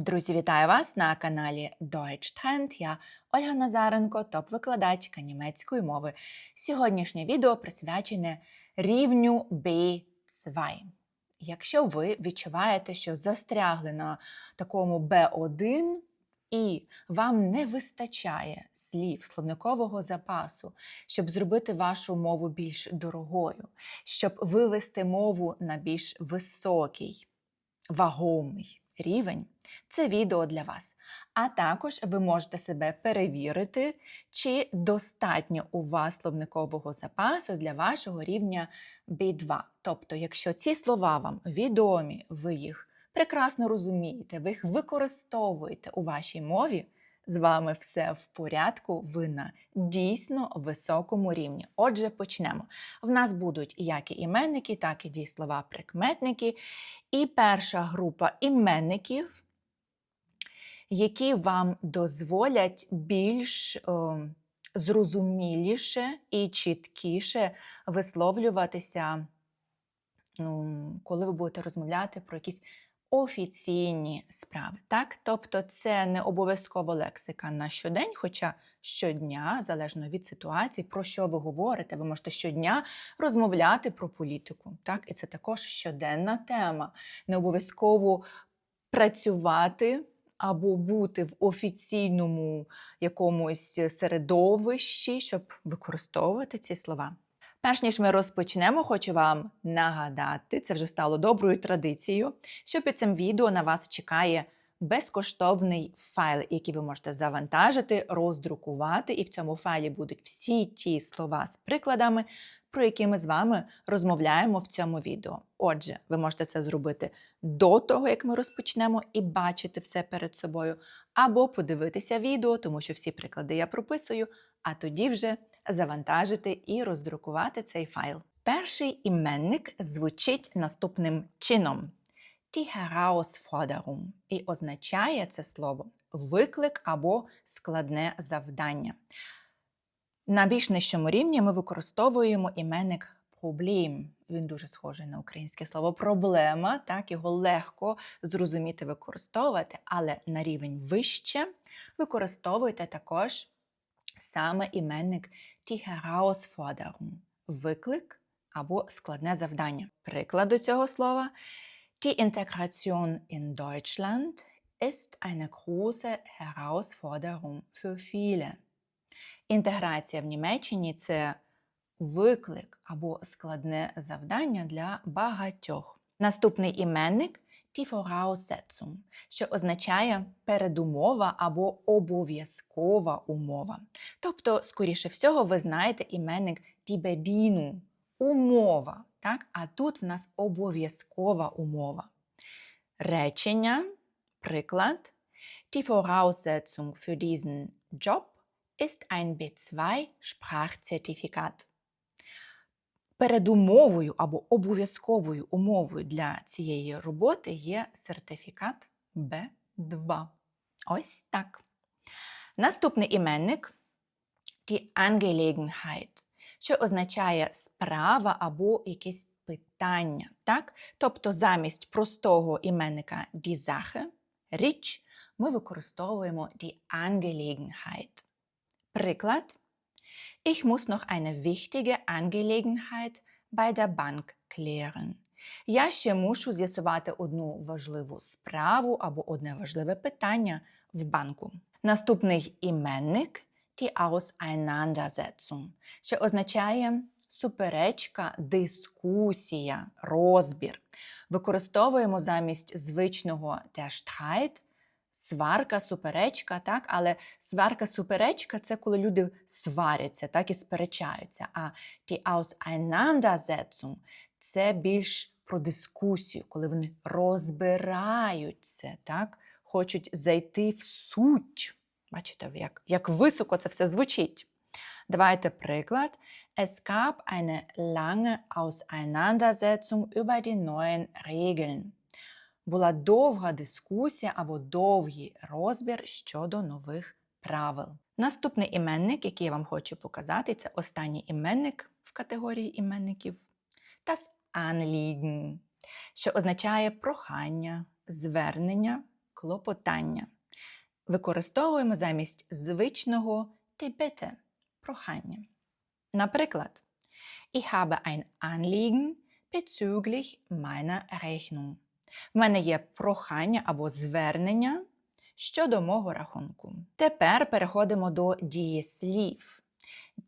Друзі, вітаю вас на каналі Deutsch Trend. Я Ольга Назаренко, топ-викладачка німецької мови. Сьогоднішнє відео присвячене рівню B2. Якщо ви відчуваєте, що застрягли на такому B1 і вам не вистачає слів словникового запасу, щоб зробити вашу мову більш дорогою, щоб вивести мову на більш високий, вагомий рівень, це відео для вас. А також ви можете себе перевірити, чи достатньо у вас словникового запасу для вашого рівня B2. Тобто, якщо ці слова вам відомі, ви їх прекрасно розумієте, ви їх використовуєте у вашій мові, з вами все в порядку, ви на дійсно високому рівні. Отже, почнемо. В нас будуть як і іменники, так і дієслова прикметники. І перша група іменників, які вам дозволять більш о, зрозуміліше і чіткіше висловлюватися, ну, коли ви будете розмовляти про якісь офіційні справи. Так? Тобто це не обов'язково лексика на щодень, хоча щодня, залежно від ситуації, про що ви говорите, ви можете щодня розмовляти про політику. Так? І це також щоденна тема. Не обов'язково працювати. Або бути в офіційному якомусь середовищі, щоб використовувати ці слова. Перш ніж ми розпочнемо, хочу вам нагадати, це вже стало доброю традицією, що під цим відео на вас чекає безкоштовний файл, який ви можете завантажити, роздрукувати, і в цьому файлі будуть всі ті слова з прикладами, про які ми з вами розмовляємо в цьому відео. Отже, ви можете це зробити до того, як ми розпочнемо, і бачити все перед собою, або подивитися відео, тому що всі приклади я прописую, а тоді вже завантажити і роздрукувати цей файл. Перший іменник звучить наступним чином: Die. І означає це слово виклик або складне завдання. На більш нижчому рівні ми використовуємо іменник проблем. Він дуже схожий на українське слово проблема, так його легко зрозуміти використовувати, але на рівень вище використовуйте також саме іменник die Herausforderung – виклик або складне завдання. Приклад до цього слова Die Integration in Deutschland ist eine große Herausforderung für viele. Інтеграція в Німеччині це виклик або складне завдання для багатьох. Наступний іменник die що означає передумова або обов'язкова умова. Тобто, скоріше всього, ви знаєте іменник die умова. Так? А тут в нас обов'язкова умова. Речення, приклад. Die für diesen Job ist ein B2-Sprachzertifikat. Передумовою або обов'язковою умовою для цієї роботи є сертифікат B2. Ось так. Наступний іменник die Angelegenheit, що означає справа або якесь питання. Так? Тобто замість простого іменника die Sache, річ, ми використовуємо die Angelegenheit. Приклад. Ich muss noch eine wichtige Angelegenheit bei der Bank klären. Я ще мушу з'ясувати одну важливу справу або одне важливе питання в банку. Наступний іменник die Auseinandersetzung, що означає суперечка, дискусія, розбір. Використовуємо замість звичного der Streit сварка, суперечка, так? але сварка-суперечка це коли люди сваряться, так і сперечаються. А die Auseinandersetzung – це більш про дискусію, коли вони розбираються, так? хочуть зайти в суть. Бачите, як, як високо це все звучить. Давайте приклад. Es gab eine lange Auseinandersetzung über die neuen Regeln була довга дискусія або довгий розбір щодо нових правил. Наступний іменник, який я вам хочу показати, це останній іменник в категорії іменників das Anliegen, що означає прохання, звернення, клопотання. Використовуємо замість звичного «die Bitte» – прохання. Наприклад, Ich habe ein Anliegen bezüglich meiner Rechnung. В мене є прохання або звернення щодо мого рахунку. Тепер переходимо до дієслів.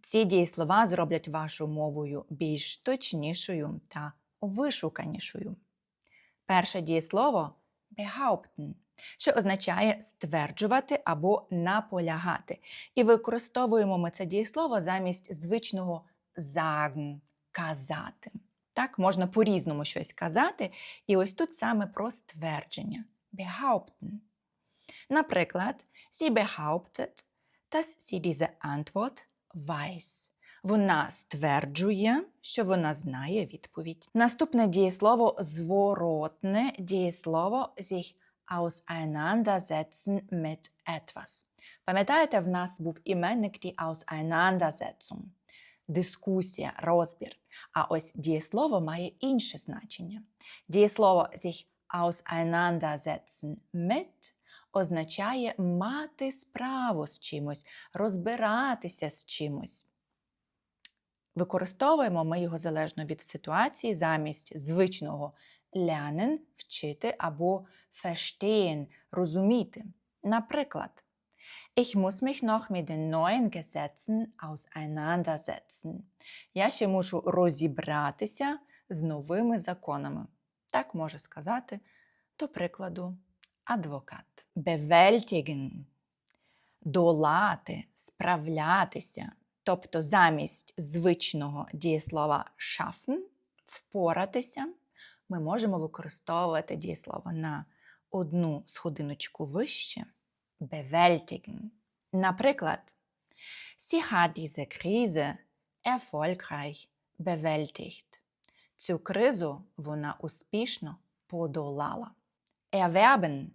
Ці дієслова зроблять вашу мовою більш точнішою та вишуканішою. Перше дієслово behaupten, що означає стверджувати або наполягати. І використовуємо ми це дієслово замість звичного sagen – казати. Так, можна по-різному щось казати, і ось тут саме про ствердження behaupten. Наприклад, sie behauptet, dass sie diese Antwort weiß. Вона стверджує, що вона знає відповідь. Наступне дієслово зворотне дієслово sich auseinandersetzen mit etwas. Пам'ятаєте, в нас був іменник die Auseinandersetzung – дискусія, розбір. А ось дієслово має інше значення. Дієслово sich auseinandersetzen mit означає мати справу з чимось, розбиратися з чимось. Використовуємо ми його залежно від ситуації замість звичного lernen – вчити або verstehen – розуміти. Наприклад, Ich muss mich noch mit den neuen Gesetzen auseinandersetzen. Я ще мушу розібратися з новими законами. Так може сказати, до прикладу, адвокат. Bewältigen – долати, справлятися. Тобто замість звичного дієслова schaffen – впоратися, ми можемо використовувати дієслово на одну сходиночку вище bewältigen. Наприклад, Sie hat diese Krise erfolgreich bewältigt. Цю кризу вона успішно подолала. Erwerben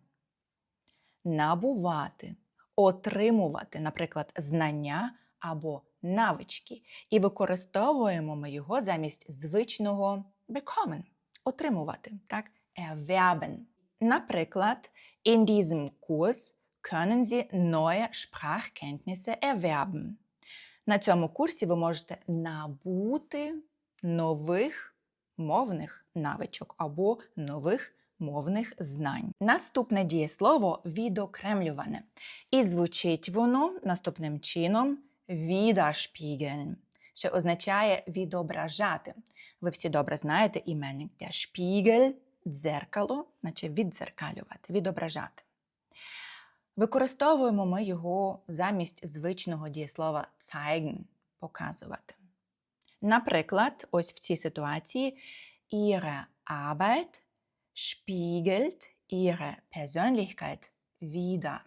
– набувати, отримувати, наприклад, знання або навички. І використовуємо ми його замість звичного bekommen – отримувати. Так? Erwerben. Наприклад, in diesem Kurs können Sie neue Sprachkenntnisse erwerben. На цьому курсі ви можете набути нових мовних навичок або нових мовних знань. Наступне дієслово відокремлюване. І звучить воно наступним чином widerspiegeln, що означає відображати. Ви всі добре знаєте іменник der Spiegel – дзеркало, наче віддзеркалювати, відображати. Використовуємо ми його замість звичного дієслова zeigen – показувати. Наприклад, ось в цій ситуації Ihre Arbeit spiegelt ihre Persönlichkeit wider.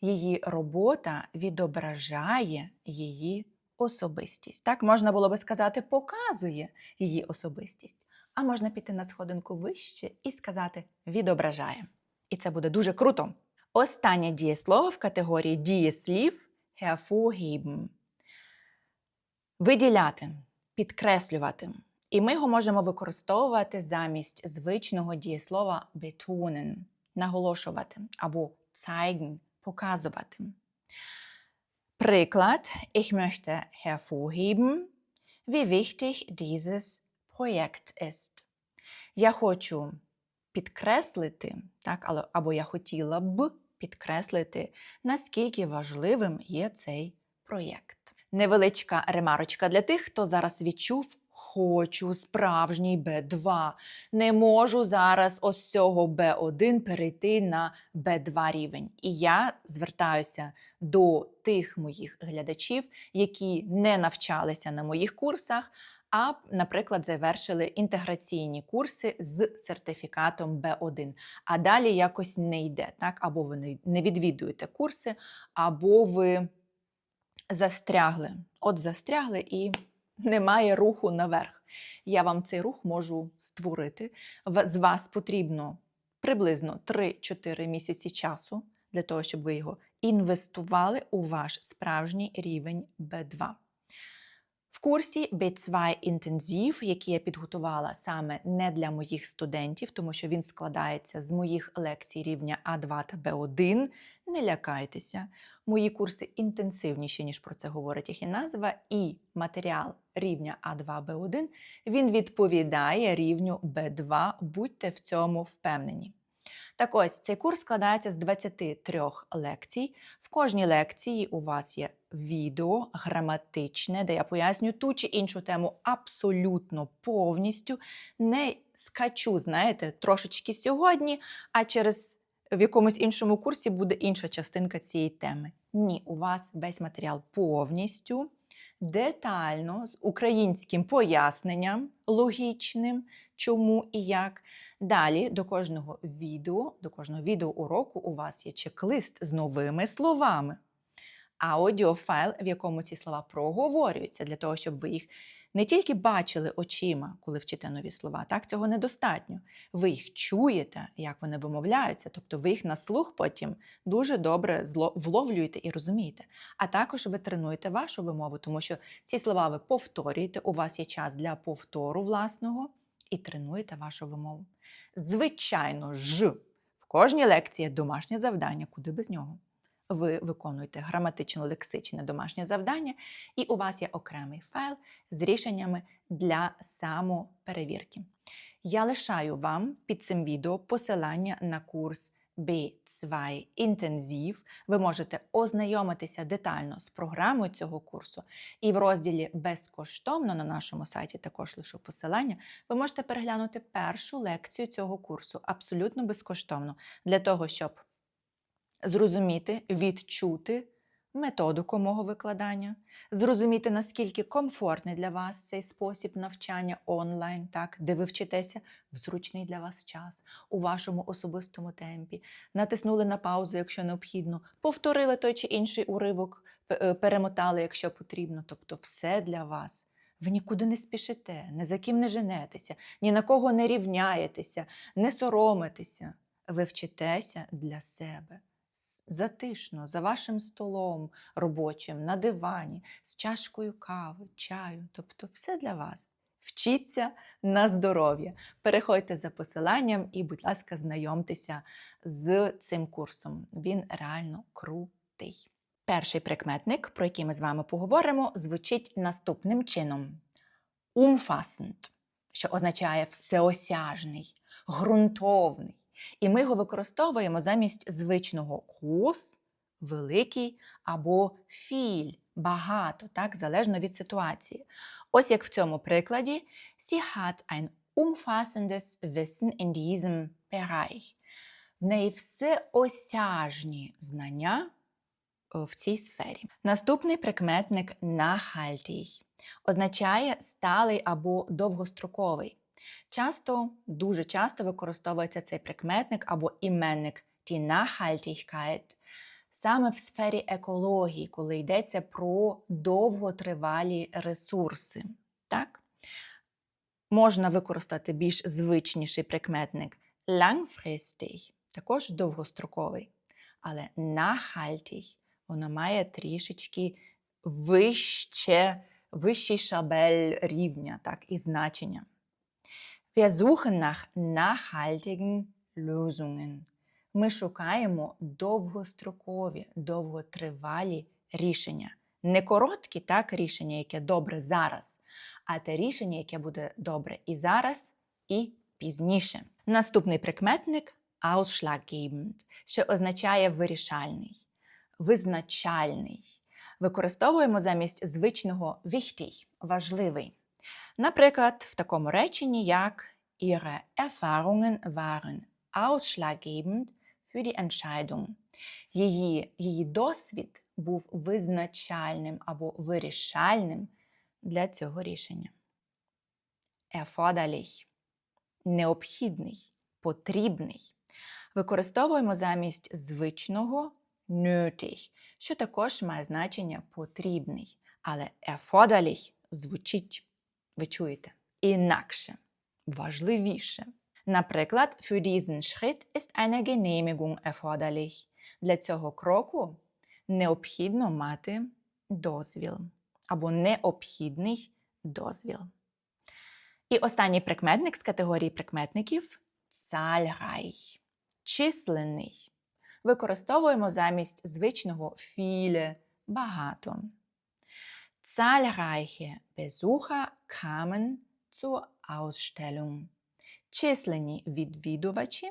Її робота відображає її особистість. Так, можна було би сказати, показує її особистість. А можна піти на сходинку вище і сказати відображає. І це буде дуже круто. Останнє дієслово в категорії дієслів hervorheben. Виділяти, підкреслювати. І ми його можемо використовувати замість звичного дієслова betonen – наголошувати або zeigen – показувати. Приклад Ich möchte hervorheben, wie wichtig dieses Projekt ist. Я хочу підкреслити, так, або я хотіла б підкреслити, наскільки важливим є цей проєкт. Невеличка ремарочка для тих, хто зараз відчув хочу справжній Б2. Не можу зараз ось цього Б1 перейти на Б2 рівень. І я звертаюся до тих моїх глядачів, які не навчалися на моїх курсах, а, наприклад, завершили інтеграційні курси з сертифікатом Б1. А далі якось не йде. Так? Або ви не відвідуєте курси, або ви застрягли. От застрягли і немає руху наверх. Я вам цей рух можу створити. З вас потрібно приблизно 3-4 місяці часу для того, щоб ви його інвестували у ваш справжній рівень Б2. В курсі B2 інтензив, який я підготувала саме не для моїх студентів, тому що він складається з моїх лекцій рівня А2 та Б1. Не лякайтеся, мої курси інтенсивніші, ніж про це говорить їхня назва, і матеріал рівня А2 Б1 він відповідає рівню Б2. Будьте в цьому впевнені. Так ось цей курс складається з 23 лекцій. В кожній лекції у вас є відео граматичне, де я поясню ту чи іншу тему абсолютно повністю. Не скачу, знаєте, трошечки сьогодні, а через в якомусь іншому курсі буде інша частинка цієї теми. Ні, у вас весь матеріал повністю, детально, з українським поясненням логічним, чому і як. Далі до кожного відео, до кожного відеоуроку у вас є чек-лист з новими словами. Аудіофайл, в якому ці слова проговорюються, для того, щоб ви їх не тільки бачили очима, коли вчите нові слова, так цього недостатньо. Ви їх чуєте, як вони вимовляються, тобто ви їх на слух потім дуже добре вловлюєте і розумієте. А також ви тренуєте вашу вимову, тому що ці слова ви повторюєте, у вас є час для повтору власного і тренуєте вашу вимову. Звичайно ж, в кожній лекції є домашнє завдання, куди без нього. Ви виконуєте граматично-лексичне домашнє завдання, і у вас є окремий файл з рішеннями для самоперевірки. Я лишаю вам під цим відео посилання на курс B2 інтензив. Ви можете ознайомитися детально з програмою цього курсу. І в розділі безкоштовно на нашому сайті також лишу посилання. Ви можете переглянути першу лекцію цього курсу абсолютно безкоштовно для того, щоб зрозуміти, відчути методику мого викладання, зрозуміти, наскільки комфортний для вас цей спосіб навчання онлайн, так, де ви вчитеся в зручний для вас час, у вашому особистому темпі, натиснули на паузу, якщо необхідно, повторили той чи інший уривок, е, перемотали, якщо потрібно. Тобто, все для вас. Ви нікуди не спішите, ні за ким не женетеся, ні на кого не рівняєтеся, не соромитеся. Ви вчитеся для себе затишно, за вашим столом робочим, на дивані, з чашкою кави, чаю, тобто все для вас. Вчіться на здоров'я. Переходьте за посиланням і, будь ласка, знайомтеся з цим курсом. Він реально крутий. Перший прикметник, про який ми з вами поговоримо, звучить наступним чином: umfassend, що означає всеосяжний, ґрунтовний. І ми його використовуємо замість звичного кус, великий або філь, багато, так, залежно від ситуації. Ось як в цьому прикладі, Sie hat ein umfassendes Wissen in diesem Bereich. В неї всеосяжні знання е, в цій сфері. Наступний прикметник nachhaltig означає сталий або довгостроковий. Часто, дуже часто використовується цей прикметник або іменник die саме в сфері екології, коли йдеться про довготривалі ресурси. Так? Можна використати більш звичніший прикметник langfristig, також довгостроковий. Але nachhaltig воно має трішечки вище, вищий шабель рівня так, і значення. Wir suchen nach nachhaltigen Lösungen. Ми шукаємо довгострокові, довготривалі рішення. Не короткі так рішення, яке добре зараз, а те рішення, яке буде добре і зараз, і пізніше. Наступний прикметник ausschlaggebend, що означає вирішальний, визначальний. Використовуємо замість звичного wichtig – важливий. Наприклад, в такому реченні, як Ihre Erfahrungen waren ausschlaggebend für die Entscheidung. Її, її досвід був визначальним або вирішальним для цього рішення. Erforderlich – необхідний, потрібний. Використовуємо замість звичного nötig, що також має значення потрібний. Але erforderlich звучить ви чуєте, інакше, важливіше. Наприклад, für diesen Schritt ist eine Genehmigung erforderlich. Для цього кроку необхідно мати дозвіл або необхідний дозвіл. І останній прикметник з категорії прикметників zahlreich. Численний. Використовуємо замість звичного viele багато. Zahlreiche Besucher kamen zur Ausstellung. Численні відвідувачі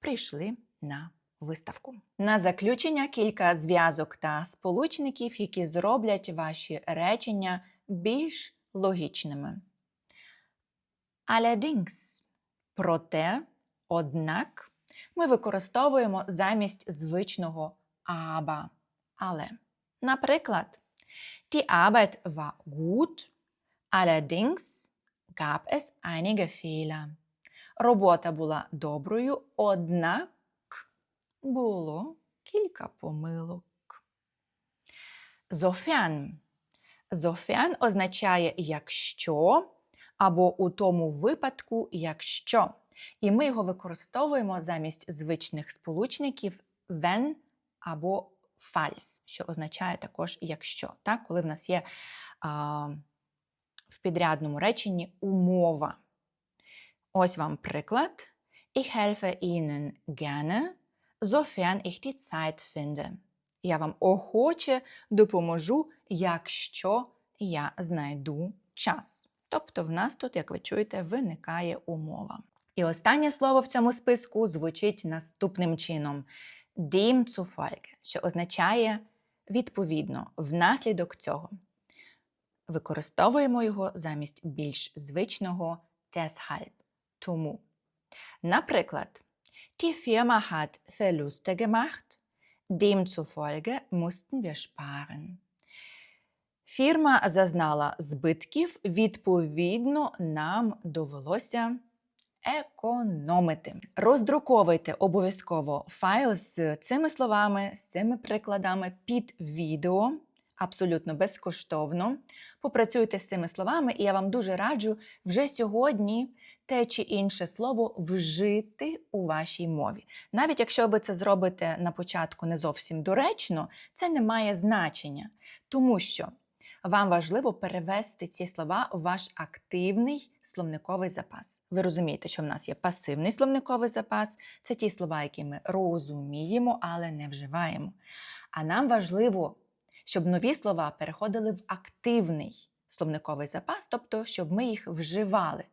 прийшли на виставку. На заключення кілька зв'язок та сполучників, які зроблять ваші речення більш логічними. Allerdings, проте, однак, ми використовуємо замість звичного аба. Але, наприклад, die Arbeit war gut, allerdings gab es einige Fehler. Робота була доброю, однак було кілька помилок. Sofern. Sofern означає якщо або у тому випадку, якщо. І ми його використовуємо замість звичних сполучників when або falls, що означає також якщо, так? коли в нас є а, в підрядному реченні умова. Ось вам приклад. Ich helfe Ihnen gerne, sofern ich die Zeit finde. Я вам охоче допоможу, якщо я знайду час. Тобто в нас тут, як ви чуєте, виникає умова. І останнє слово в цьому списку звучить наступним чином: demzufolge, що означає відповідно, внаслідок цього. Використовуємо його замість більш звичного deshalb. Тому. Наприклад, die Firma hat Verluste gemacht, demzufolge mussten wir sparen. Фірма зазнала збитків, відповідно, нам довелося економити. Роздруковуйте обов'язково файл з цими словами, з цими прикладами під відео, абсолютно безкоштовно. Попрацюйте з цими словами, і я вам дуже раджу вже сьогодні те чи інше слово вжити у вашій мові. Навіть якщо ви це зробите на початку не зовсім доречно, це не має значення, тому що вам важливо перевести ці слова в ваш активний словниковий запас. Ви розумієте, що в нас є пасивний словниковий запас це ті слова, які ми розуміємо, але не вживаємо. А нам важливо, щоб нові слова переходили в активний словниковий запас, тобто, щоб ми їх вживали.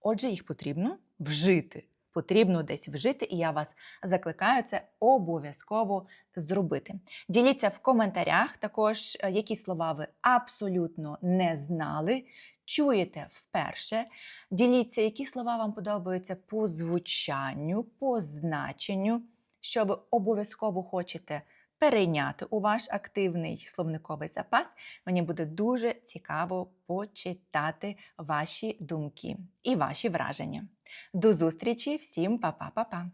Отже, їх потрібно вжити. Потрібно десь вжити, і я вас закликаю це обов'язково зробити. Діліться в коментарях також, е, які слова ви абсолютно не знали, чуєте вперше. Діліться, які слова вам подобаються по звучанню, по значенню, що ви обов'язково хочете перейняти у ваш активний словниковий запас. Мені буде дуже цікаво почитати ваші думки і ваші враження. До зустрічі всім па-па-па-па!